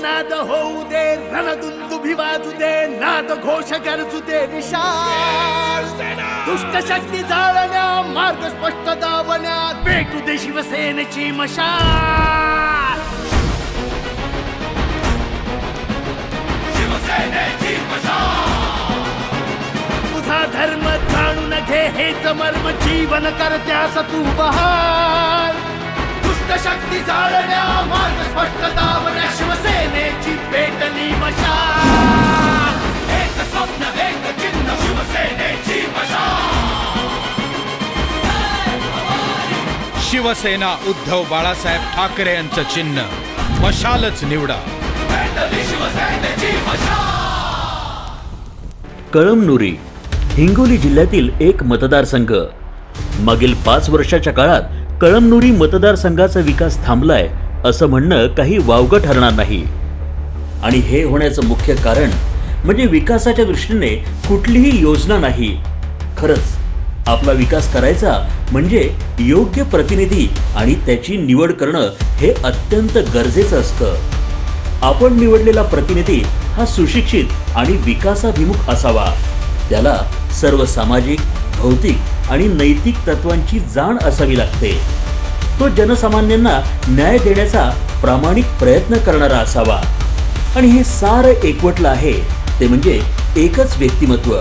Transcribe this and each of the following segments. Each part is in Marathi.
सिंहनाद होऊ दे रणदुंदुभी वाजू दे नाद घोष गरजू दे विशाल दुष्ट शक्ती जाळण्या मार्ग स्पष्ट दावण्या भेटू दे शिवसेनेची मशाल तुझा धर्म जाणून घे हेच मर्म जीवन करत्यास तू बहार शक्ती जाळण्या मार्ग शिवसेनेची पेटली मशाल एक स्वप्न एक चिन्ह शिवसेनेची मशाल शिवसेना उद्धव बाळासाहेब ठाकरे यांचं चिन्ह. मशालच निवडा. पेटली शिवसेनेची मशाल कळमनुरी हिंगोली जिल्ह्यातील एक मतदारसंघ. मागील पाच वर्षाच्या काळात कळमनुरी मतदारसंघाचा विकास थांबलाय असं म्हणणं काही वावगं ठरणार नाही. आणि हे होण्याचं मुख्य कारण म्हणजे विकासाच्या दृष्टीने कुठलीही योजना नाही. खरंच आपला विकास करायचा म्हणजे योग्य प्रतिनिधी आणि त्याची निवड करणं हे अत्यंत गरजेचं असतं. आपण निवडलेला प्रतिनिधी हा सुशिक्षित आणि विकासाभिमुख असावा. त्याला सर्व सामाजिक भौतिक आणि नैतिक तत्वांची जाण असावी लागते. तो जनसामान्यांना न्याय देण्याचा प्रामाणिक प्रयत्न करणारा असावा. आणि हे सारं एकवटलं आहे ते म्हणजे एकच व्यक्तिमत्व.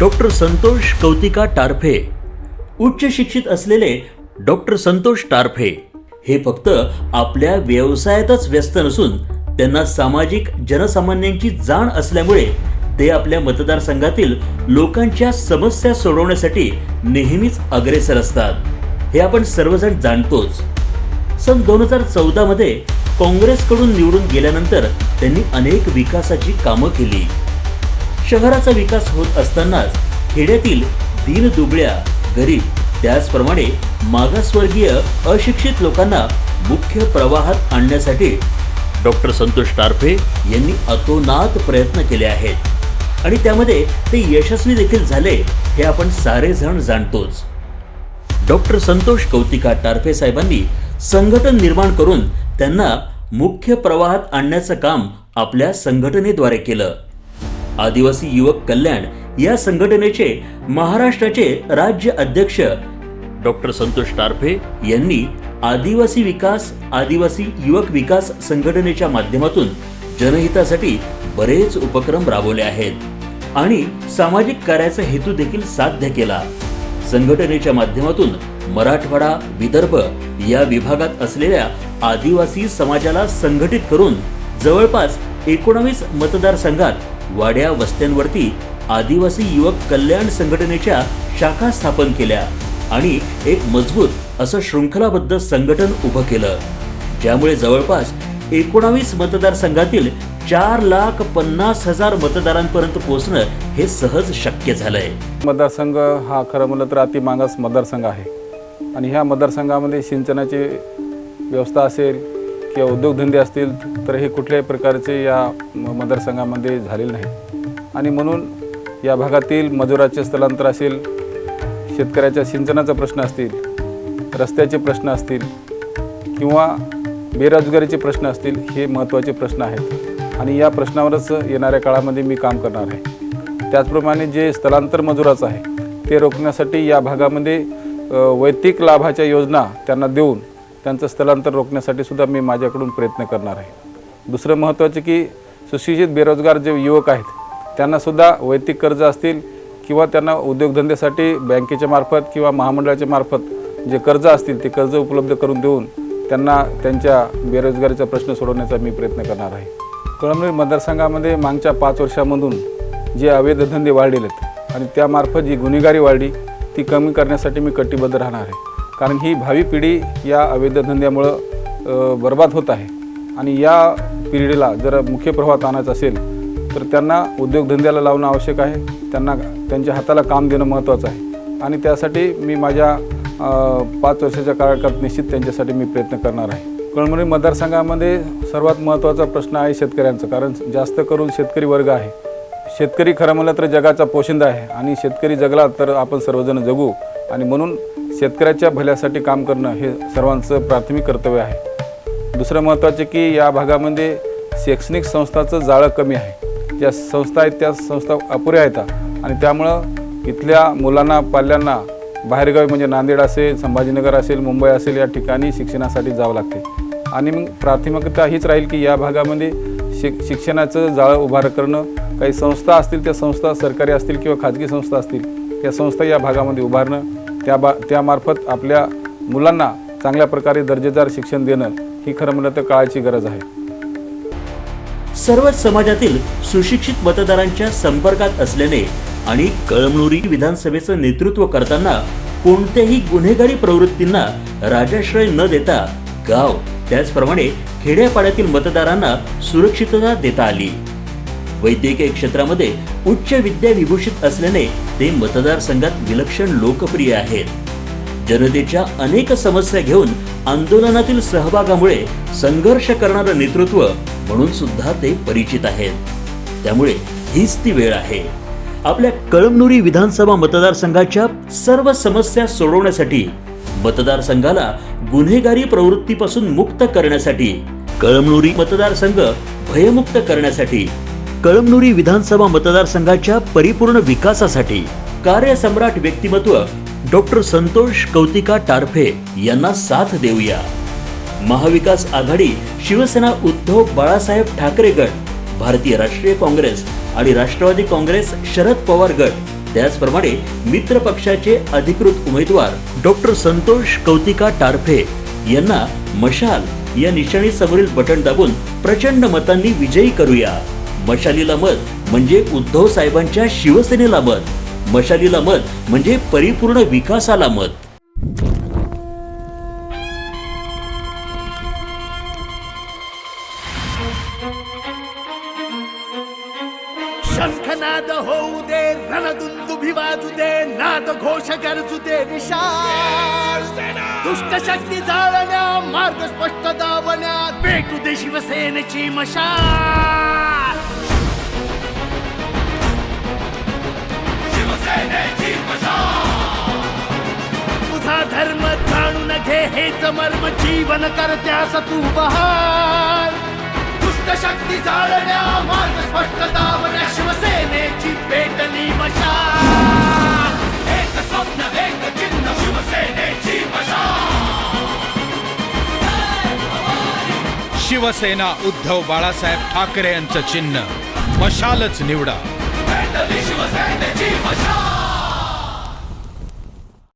डॉक्टर संतोष कौतिका टारफे. उच्च शिक्षित असलेले डॉक्टर संतोष टारफे. हे फक्त आपल्या व्यवसायातच व्यस्त नसून त्यांना सामाजिक जनसामान्यांची जाण असल्यामुळे ते आपल्या मतदारसंघातील लोकांच्या समस्या सोडवण्यासाठी नेहमीच अग्रेसर असतात. हे आपण सर्वजण जाणतोच. सन दोन हजार चौदा मध्ये काँग्रेसकडून निवडून गेल्यानंतर त्यांनी अनेक विकासाची कामं केली. शहराचा विकास होत असतानाच खेड्यातील दीनदुबळ्या गरीब त्याचप्रमाणे मागासवर्गीय अशिक्षित लोकांना मुख्य प्रवाहात आणण्यासाठी डॉक्टर संतोष टारफे यांनी अतोनात प्रयत्न केले आहेत. आणि त्यामध्ये ते यशस्वी देखील झाले हे आपण सारेजण जाणतोच. डॉक्टर संतोष कौतिका टारफे साहेबांनी संघटन निर्माण करून त्यांना मुख्य प्रवाहात आणण्याचं काम आपल्या संघटनेद्वारे केलं. आदिवासी युवक कल्याण या संघटनेचे महाराष्ट्राचे राज्य अध्यक्ष डॉक्टर संतोष टारफे यांनी आदिवासी विकास आदिवासी युवक विकास संघटनेच्या माध्यमातून जनहितासाठी बरेच उपक्रम राबवले आहेत. आणि सामाजिक कार्याचा हेतू देखील साध्य केला. संघटनेच्या माध्यमातून मराठवाडा विदर्भ या विभागात असलेल्या आदिवासी समाजाला संघटित करून जवळपास एकोणावीस मतदारसंघात वाड्या वस्त्यांवरती आदिवासी युवक कल्याण संघटनेच्या शाखा स्थापन केल्या आणि एक मजबूत असं शृंखलाबद्ध संघटन उभं केलं. ज्यामुळे जवळपास एकोणावीस मतदारसंघातील चार लाख पन्नास हजार मतदारांपर्यंत पोहोचणं हे सहज शक्य झालंय. मतदारसंघ हा खरं म्हणलं तर अति मागास मतदारसंघ आहे. आणि ह्या मतदारसंघामध्ये सिंचनाची व्यवस्था असेल किंवा उद्योगधंदे असतील तर हे कुठल्याही प्रकारचे या मतदारसंघामध्ये झालेले नाही. आणि म्हणून या भागातील मजुराचे स्थलांतर असेल शेतकऱ्याच्या सिंचनाचा प्रश्न असतील रस्त्याचे प्रश्न असतील किंवा बेरोजगारीचे प्रश्न असतील हे महत्त्वाचे प्रश्न आहेत. आणि या प्रश्नावरच येणाऱ्या काळामध्ये मी काम करणार आहे. त्याचप्रमाणे जे स्थलांतर मजुराचं आहे ते रोखण्यासाठी या भागामध्ये वैयक्तिक लाभाच्या योजना त्यांना देऊन त्यांचं स्थलांतर रोखण्यासाठी सुद्धा मी माझ्याकडून प्रयत्न करणार आहे. दुसरं महत्त्वाचं की सुशिक्षित बेरोजगार जे युवक आहेत त्यांनासुद्धा वैयक्तिक कर्ज असतील किंवा त्यांना उद्योगधंद्यासाठी बँकेच्या मार्फत किंवा महामंडळाच्या मार्फत जे कर्ज असतील ते कर्ज उपलब्ध करून देऊन त्यांना त्यांच्या बेरोजगारीचा प्रश्न सोडवण्याचा मी प्रयत्न करणार आहे. कळमनुरी मतदारसंघामध्ये मागच्या पाच वर्षामधून जे अवैध धंदे वाढलेले आहेत आणि त्यामार्फत जी गुन्हेगारी वाढली ती कमी करण्यासाठी मी कटिबद्ध राहणार आहे. कारण ही भावी पिढी या अवैध धंद्यामुळं बर्बाद होत आहे. आणि या पिढीला जर मुख्य प्रवाहात आणायचं असेल तर त्यांना उद्योगधंद्याला लावणं आवश्यक आहे. त्यांना त्यांच्या हाताला काम देणं महत्त्वाचं आहे. आणि त्यासाठी मी माझ्या पाच वर्षाच्या काळात निश्चित त्यांच्यासाठी मी प्रयत्न करणार आहे. कळमनुरी मतदारसंघामध्ये सर्वात महत्त्वाचा प्रश्न आहे शेतकऱ्यांचं कारण जास्त करून शेतकरी वर्ग आहे. शेतकरी खरं म्हणलं तर जगाचा पोशिंदा आहे आणि शेतकरी जगला तर आपण सर्वजण जगू आणि म्हणून शेतकऱ्याच्या भल्यासाठी काम करणं हे सर्वांचं प्राथमिक कर्तव्य आहे. दुसरं महत्त्वाचे की या भागामध्ये शैक्षणिक संस्थाचं जाळं कमी आहे. ज्या संस्था आहेत त्या संस्था अपुऱ्या आहेत आणि त्यामुळं इथल्या मुलांना पाल्यांना बाहेरगावी म्हणजे नांदेड असेल संभाजीनगर असेल मुंबई असेल या ठिकाणी शिक्षणासाठी जावं लागते. आणि मग प्राथमिकता हीच राहील की या भागामध्ये शिक शिक्षणाचं जाळं उभार करणं. काही संस्था असतील त्या संस्था सरकारी असतील किंवा खाजगी संस्था असतील त्या संस्था या भागामध्ये उभारणं. त्या बा त्यामार्फत आपल्या मुलांना चांगल्या प्रकारे दर्जेदार शिक्षण देणं ही खरं म्हणलं तर काळाची गरज आहे. सर्वच समाजातील सुशिक्षित मतदारांच्या संपर्कात असल्याने आणि कळमनुरी विधानसभेचं नेतृत्व करताना कोणत्याही गुन्हेगारी प्रवृत्तींना राजाश्रय न देता गाव त्याचप्रमाणे खेड्यापाड्यातील मतदारांना सुरक्षितता देता आली. वैद्यकीय क्षेत्रामध्ये उच्च विद्या विभूषित असल्याने ते मतदारसंघात विलक्षण लोकप्रिय आहेत. जनतेच्या अनेक समस्या घेऊन आंदोलनातील सहभागामुळे संघर्ष करणारं नेतृत्व म्हणून सुद्धा ते परिचित आहेत. त्यामुळे हीच ती वेळ आहे. आपल्या कळमनुरी विधानसभा मतदारसंघाच्या सर्व समस्या सोडवण्यासाठी मतदारसंघाला गुन्हेगारी प्रवृत्तीपासून मुक्त करण्यासाठी कळमनुरी मतदारसंघ भयमुक्त करण्यासाठी कळमनुरी विधानसभा मतदारसंघाच्या परिपूर्ण विकासासाठी कार्यसम्राट व्यक्तिमत्व डॉक्टर संतोष कौतिका टारफे यांना साथ देऊया. महाविकास आघाडी शिवसेना उद्धव बाळासाहेब ठाकरे गट भारतीय राष्ट्रीय काँग्रेस आणि राष्ट्रवादी काँग्रेस शरद पवार गट त्याचप्रमाणे मित्र पक्षाचे अधिकृत उमेदवार डॉक्टर संतोष कौतिका टारफे यांना मशाल या निशाणी समोरील बटन दाबून प्रचंड मतांनी विजयी करूया. मशालीला मत म्हणजे उद्धव साहेबांच्या शिवसेनेला मत. मशालीला मत म्हणजे परिपूर्ण विकासाला मत. घोष गरजू दे विशाल. दुष्ट शक्ती जाळण्या मार्ग स्पष्ट दावण्यात भेटू दे शिवसेनेची मशाल. तुझा धर्म जाणून घे हेच मर्म जीवन करत्यास तू बहाल. दुष्ट शक्ती जाळण्या मार्ग स्पष्ट दावण्या शिवसेनेची पेटली एक स्वप्न एक चिन्ह शिवसेनेची शिवसेना उद्धव बाळासाहेब ठाकरे यांचं चिन्ह. मशालच निवडा. शिवसेनेची मशाल